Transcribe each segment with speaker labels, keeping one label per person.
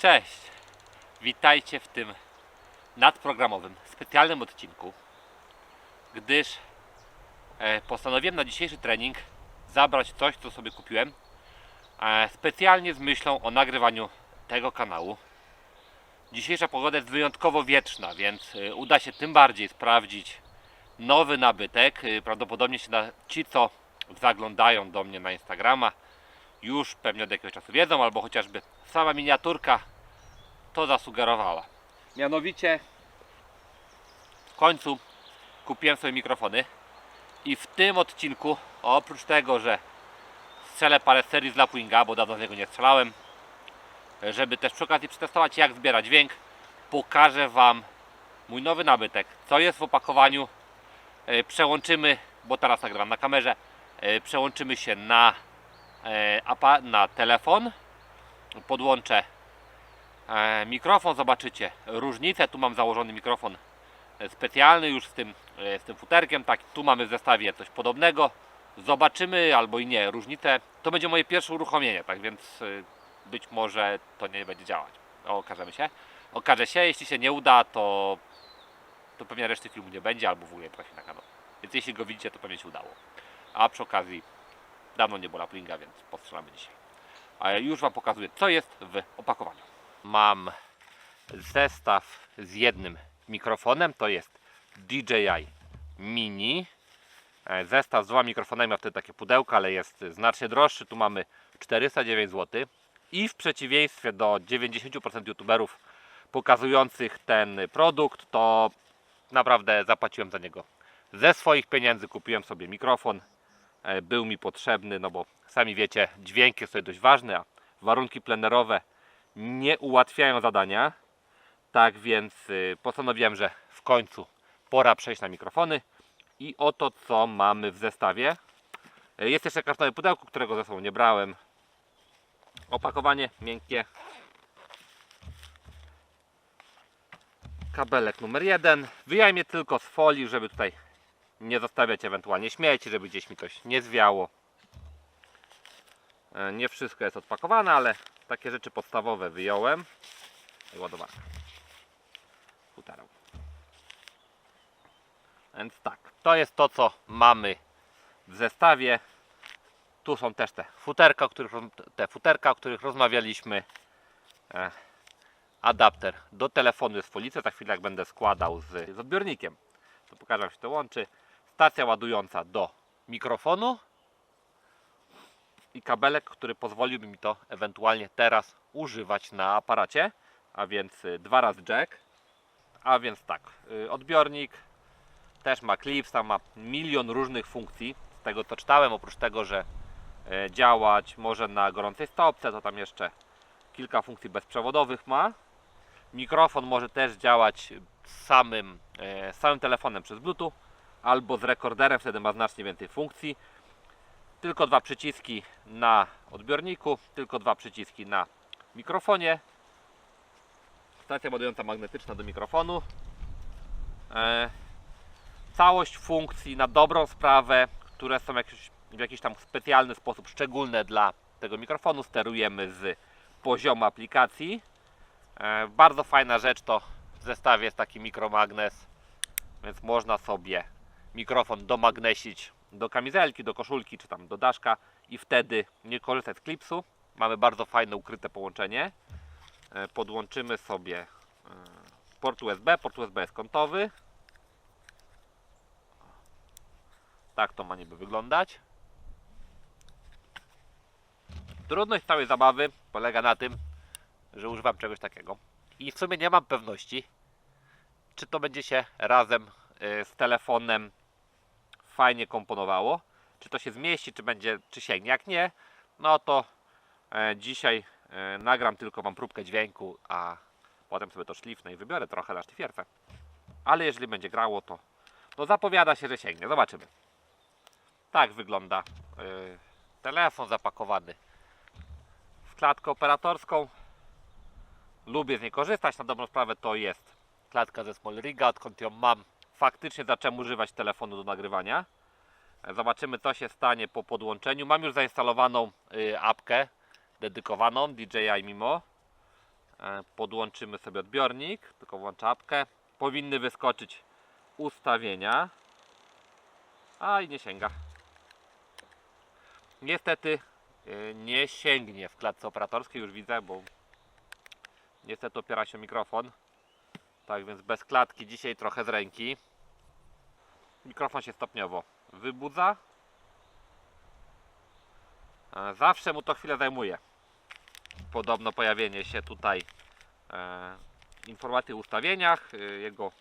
Speaker 1: Cześć! Witajcie w tym nadprogramowym, specjalnym odcinku, gdyż e, postanowiłem na dzisiejszy trening zabrać coś, co sobie kupiłem e, specjalnie z myślą o nagrywaniu tego kanału. Dzisiejsza pogoda jest wyjątkowo wietrzna, więc e, uda się tym bardziej sprawdzić nowy nabytek. Prawdopodobnie się na, ci, co zaglądają do mnie na Instagrama, już pewnie od jakiegoś czasu wiedzą, albo chociażby sama miniaturka to zasugerowała. Mianowicie w końcu kupiłem sobie mikrofony i w tym odcinku, oprócz tego, że strzelę parę serii z Lapwinga, bo dawno z niego nie strzelałem, żeby też przy okazji przetestować jak zbierać dźwięk, pokażę Wam mój nowy nabytek, co jest w opakowaniu, E, przełączymy, bo teraz nagrywam na kamerze, e, przełączymy się na, e, na telefon, podłączę mikrofon, zobaczycie. Różnicę, tu mam założony mikrofon e, specjalny już z tym, e, z tym futerkiem, tak, tu mamy w zestawie coś podobnego, zobaczymy albo i nie, różnicę, to będzie moje pierwsze uruchomienie, tak więc e, być może to nie będzie działać, okażemy się, okaże się, jeśli się nie uda, to to pewnie reszty filmu nie będzie, albo w ogóle trafi na kanał. Więc jeśli go widzicie, to pewnie się udało. A przy okazji, dawno nie było Laplinga, więc postrzelamy dzisiaj. A już Wam pokazuję, co jest w opakowaniu. Mam zestaw z jednym mikrofonem, to jest DJI Mini. E, Zestaw z dwoma mikrofonami ma wtedy takie pudełko, ale jest znacznie droższy. Tu mamy 409 zł. I w przeciwieństwie do 90% youtuberów pokazujących ten produkt, to naprawdę zapłaciłem za niego. Ze swoich pieniędzy kupiłem sobie mikrofon. E, Był mi potrzebny, no bo sami wiecie, dźwięk jest tutaj dość ważny, a warunki plenerowe nie ułatwiają zadania. Tak więc y, postanowiłem, że w końcu pora przejść na mikrofony. I oto co mamy w zestawie. E, Jest jeszcze kartonowe pudełko, którego ze sobą nie brałem. Opakowanie miękkie, kabelek numer jeden. Wyjąłem je tylko z folii, żeby tutaj nie zostawiać ewentualnie śmieci, żeby gdzieś mi coś nie zwiało. E, Nie wszystko jest odpakowane, ale takie rzeczy podstawowe wyjąłem. I ładowarka. Futerał. Więc tak, to jest to co mamy w zestawie. Tu są też te futerka, o których, te futerka, o których rozmawialiśmy. E, adapter do telefonu jest w. Za chwilę jak będę składał z, z odbiornikiem, to pokażę jak się to łączy. Stacja ładująca do mikrofonu i kabelek, który pozwoliłby mi to ewentualnie teraz używać na aparacie. A więc y, dwa razy jack. A więc tak, y, odbiornik też ma clips, tam ma milion różnych funkcji. Z tego co czytałem, oprócz tego, że e, działać może na gorącej stopce, to tam jeszcze kilka funkcji bezprzewodowych ma. Mikrofon może też działać samym, samym telefonem przez Bluetooth albo z rekorderem, wtedy ma znacznie więcej funkcji. Tylko dwa przyciski na odbiorniku, tylko dwa przyciski na mikrofonie. Stacja ładująca magnetyczna do mikrofonu. E, całość funkcji na dobrą sprawę, które są jakieś, w jakiś tam specjalny sposób szczególne dla tego mikrofonu, sterujemy z poziomu aplikacji. E, Bardzo fajna rzecz to w zestawie jest taki mikromagnes, więc można sobie mikrofon domagnesić do kamizelki, do koszulki czy tam do daszka i wtedy nie korzystać z klipsu. Mamy bardzo fajne ukryte połączenie. E, Podłączymy sobie e, port USB. Port USB jest kątowy. Tak to ma niby wyglądać. Trudność całej zabawy polega na tym, że używam czegoś takiego. I w sumie nie mam pewności, czy to będzie się razem y, z telefonem fajnie komponowało. Czy to się zmieści, czy będzie, czy sięgnie. Jak nie, no to e, dzisiaj e, nagram tylko Wam próbkę dźwięku, a potem sobie to szlifnę i wybiorę trochę na szlifierce. Ale jeżeli będzie grało, to no zapowiada się, że sięgnie. Zobaczymy. Tak wygląda y, telefon zapakowany w klatkę operatorską. Lubię z niej korzystać, na dobrą sprawę to jest klatka ze Small Riga, odkąd ją mam faktycznie zacząłem używać telefonu do nagrywania. E, Zobaczymy co się stanie po podłączeniu. Mam już zainstalowaną y, apkę dedykowaną DJI Mimo. E, Podłączymy sobie odbiornik, tylko włączę apkę. Powinny wyskoczyć ustawienia. A i nie sięga. Niestety e, nie sięgnie w klatce operatorskiej, już widzę, bo niestety opiera się mikrofon. Tak więc bez klatki dzisiaj trochę z ręki. Mikrofon się stopniowo wybudza. E, Zawsze mu to chwilę zajmuje. Podobno pojawienie się tutaj e, informacji o ustawieniach. E, Jego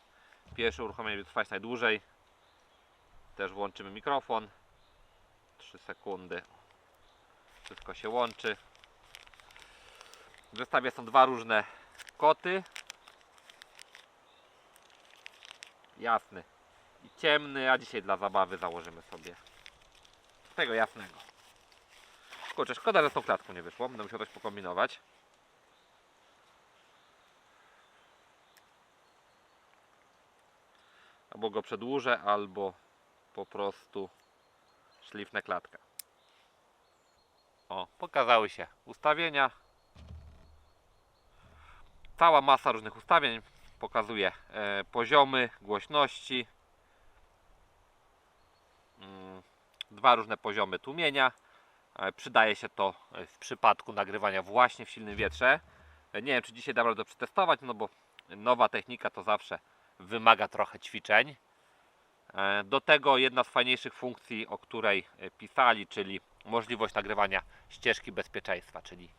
Speaker 1: pierwsze uruchomienie będzie trwać najdłużej. Też włączymy mikrofon. 3 sekundy. Wszystko się łączy. W zestawie są dwa różne koty. Jasny i ciemny, a dzisiaj dla zabawy założymy sobie tego jasnego. Kurczę, szkoda, że z tą klatką nie wyszło. Będę musiał coś pokombinować. Albo go przedłużę, albo po prostu szlifnę klatkę. O, pokazały się ustawienia. Cała masa różnych ustawień pokazuje e, poziomy głośności. Dwa różne poziomy tłumienia. E, Przydaje się to e, w przypadku nagrywania właśnie w silnym wietrze. E, Nie wiem, czy dzisiaj dam radę przetestować, no bo nowa technika to zawsze wymaga trochę ćwiczeń. Do tego jedna z fajniejszych funkcji, o której pisali, czyli możliwość nagrywania ścieżki bezpieczeństwa, czyli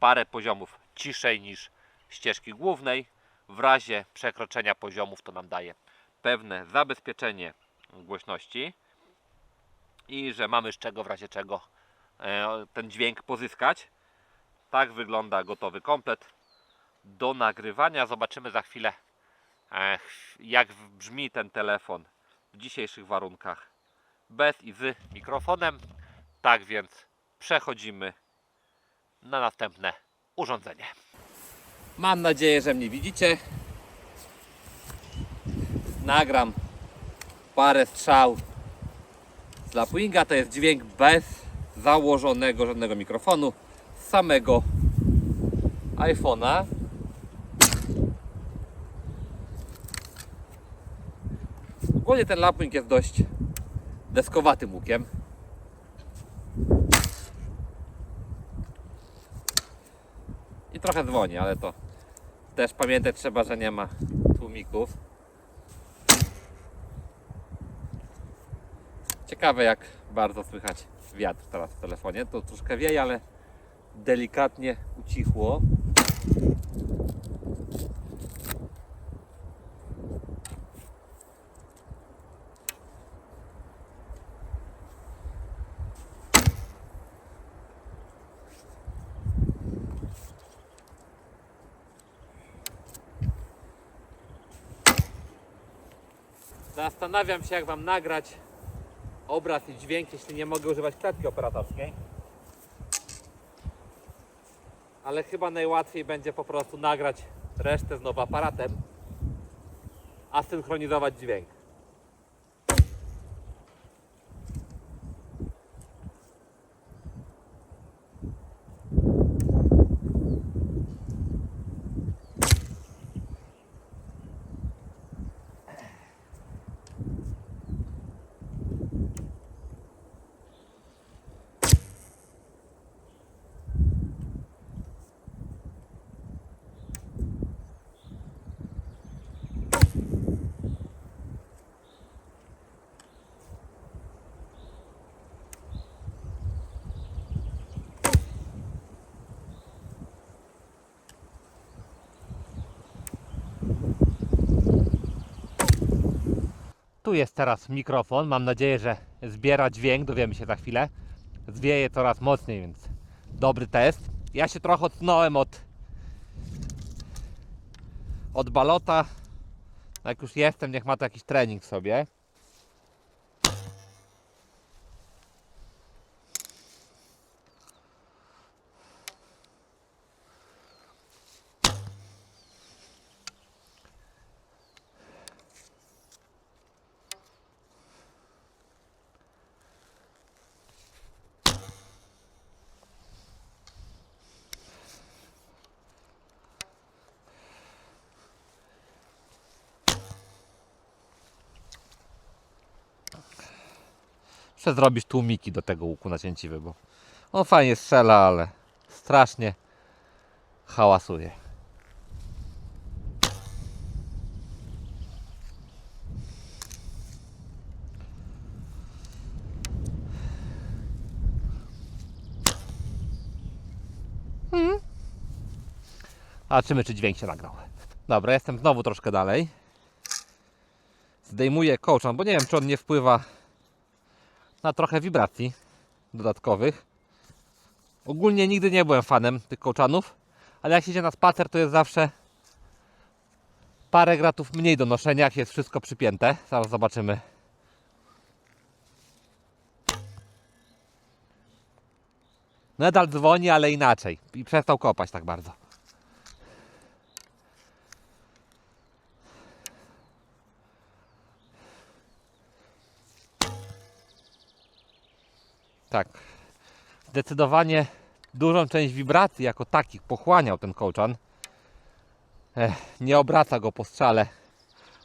Speaker 1: parę poziomów ciszej niż ścieżki głównej. W razie przekroczenia poziomów to nam daje pewne zabezpieczenie głośności i że mamy z czego w razie czego e, ten dźwięk pozyskać. Tak wygląda gotowy komplet do nagrywania. Zobaczymy za chwilę e, jak brzmi ten telefon w dzisiejszych warunkach bez i z mikrofonem. Tak więc przechodzimy na następne urządzenie. Mam nadzieję, że mnie widzicie. Nagram parę strzał z Lapwinga. To jest dźwięk bez założonego żadnego mikrofonu samego iPhone'a. Ogólnie ten Lapwing jest dość deskowatym łukiem. I trochę dzwoni, ale to też pamiętać trzeba, że nie ma tłumików. Ciekawe jak bardzo słychać wiatr teraz w telefonie. To troszkę wieje, ale delikatnie ucichło. Zastanawiam się, jak Wam nagrać obraz i dźwięk, jeśli nie mogę używać klatki operatorskiej. Ale chyba najłatwiej będzie po prostu nagrać resztę znowu aparatem, a synchronizować dźwięk. Tu jest teraz mikrofon. Mam nadzieję, że zbiera dźwięk. Dowiemy się za chwilę. Zwieje coraz mocniej, więc dobry test. Ja się trochę odsunąłem od od balota. Jak już jestem, niech ma to jakiś trening sobie. Muszę zrobić tłumiki do tego łuku nacięciwy, bo on fajnie strzela, ale strasznie hałasuje. A czymy, czy dźwięk się nagrał. Dobra, jestem znowu troszkę dalej. Zdejmuję kołczan, bo nie wiem, czy on nie wpływa na trochę wibracji dodatkowych. Ogólnie nigdy nie byłem fanem tych kołczanów, ale jak się idzie na spacer, to jest zawsze parę gratów mniej do noszenia, jak jest wszystko przypięte. Zaraz zobaczymy. Nadal dzwoni, ale inaczej. I przestał kopać tak bardzo. Tak. Zdecydowanie dużą część wibracji jako takich pochłaniał ten kołczan. Ech, nie obraca go po strzale.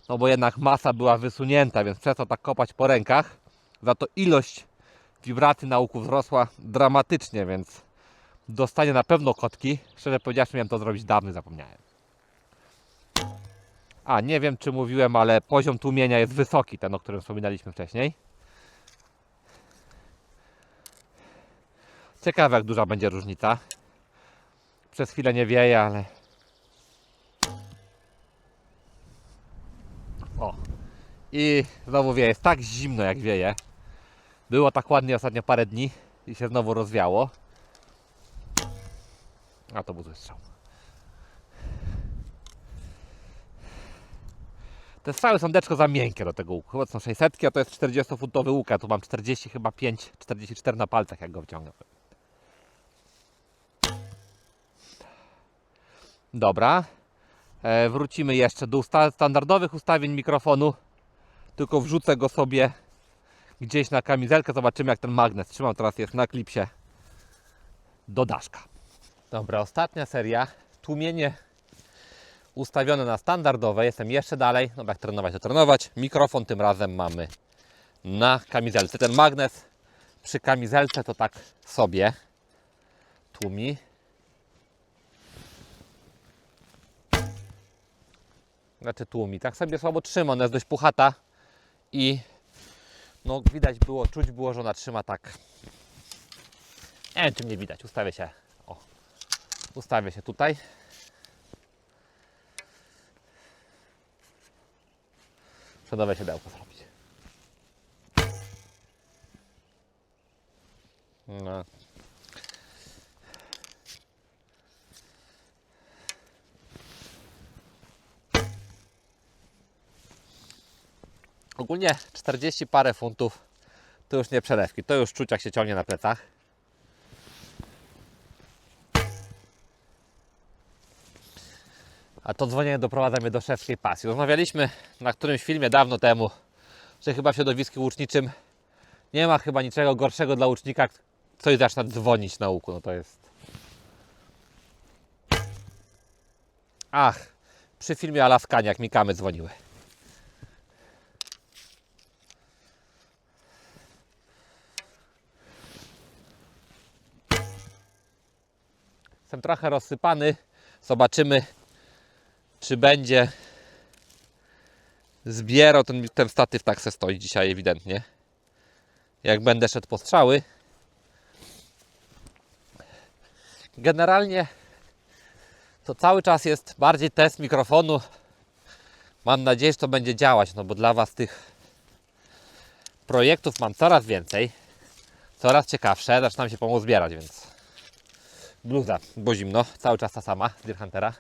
Speaker 1: No bo jednak masa była wysunięta, więc przestał tak kopać po rękach. Za to ilość wibracji na łuku wzrosła dramatycznie, więc dostanie na pewno kotki. Szczerze powiedziawszy, miałem to zrobić dawno, zapomniałem. A, nie wiem czy mówiłem, ale poziom tłumienia jest wysoki, ten o którym wspominaliśmy wcześniej. Ciekawe jak duża będzie różnica. Przez chwilę nie wieje, ale... O! I znowu wieje. Jest tak zimno jak wieje. Było tak ładnie ostatnio parę dni i się znowu rozwiało. A to był zły strzał. Te strzały są za miękkie do tego łuku. Chyba są 600, a to jest 40-futowy łuk, a tu mam 40 chyba 5, 44 na palcach jak go wciągam. Dobra. E, wrócimy jeszcze do usta standardowych ustawień mikrofonu. Tylko wrzucę go sobie gdzieś na kamizelkę. Zobaczymy jak ten magnes trzymam. Teraz jest na klipsie do daszka. Dobra, ostatnia seria. Tłumienie ustawione na standardowe. Jestem jeszcze dalej. No jak trenować, to trenować. Mikrofon tym razem mamy na kamizelce. Ten magnes przy kamizelce to tak sobie tłumi. Znaczy tłumi. Tak sobie słabo trzyma. Ona jest dość puchata i no widać było, czuć było, że ona trzyma tak. Nie wiem, czy mnie widać. Ustawię się. O. Ustawię się tutaj. Przodowe siodełko zrobić. No. Ogólnie 40 parę funtów to już nie przelewki, to już czuć jak się ciągnie na plecach. A to dzwonienie doprowadza mnie do szewskiej pasji. Rozmawialiśmy na którymś filmie dawno temu, że chyba w środowisku łuczniczym nie ma chyba niczego gorszego dla łucznika, jak coś zaczyna dzwonić na łuku. No to jest... Ach, przy filmie Alaskanie, jak mi kamy dzwoniły. Jestem trochę rozsypany. Zobaczymy, czy będzie zbierał ten, ten statyw. Tak se stoi dzisiaj ewidentnie. Jak będę szedł po strzały. Generalnie to cały czas jest bardziej test mikrofonu. Mam nadzieję, że to będzie działać, no bo dla Was tych projektów mam coraz więcej. Coraz ciekawsze. Zaczynam się pomóc zbierać, więc bluza, bo zimno, cały czas ta sama z Deer Huntera.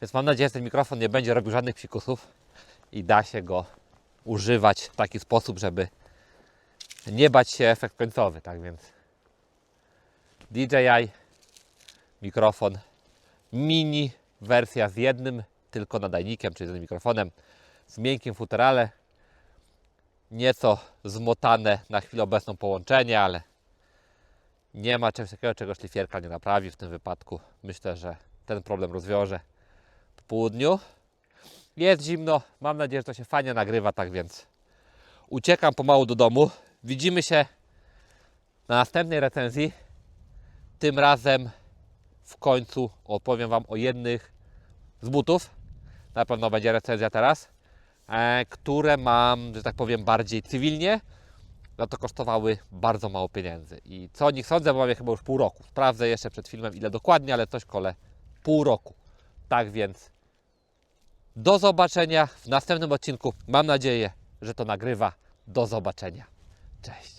Speaker 1: Więc mam nadzieję, że ten mikrofon nie będzie robił żadnych psikusów i da się go używać w taki sposób, żeby nie bać się efekt końcowy. Tak więc DJI mikrofon mini wersja z jednym tylko nadajnikiem, czyli z jednym mikrofonem z miękkim futerale. Nieco zmotane na chwilę obecną połączenie, ale nie ma czegoś takiego, czego szlifierka nie naprawi w tym wypadku. Myślę, że ten problem rozwiąże po południu. Jest zimno, mam nadzieję, że to się fajnie nagrywa, tak więc uciekam pomału do domu. Widzimy się Na następnej recenzji, tym razem w końcu opowiem Wam o jednych z butów. Na pewno będzie recenzja teraz, e, które mam, że tak powiem, bardziej cywilnie. Za to kosztowały bardzo mało pieniędzy. I co o nich sądzę, bo mam chyba już pół roku. Sprawdzę jeszcze przed filmem, ile dokładnie, ale coś kole pół roku. Tak więc do zobaczenia w następnym odcinku. Mam nadzieję, że to nagrywa. Do zobaczenia. Cześć.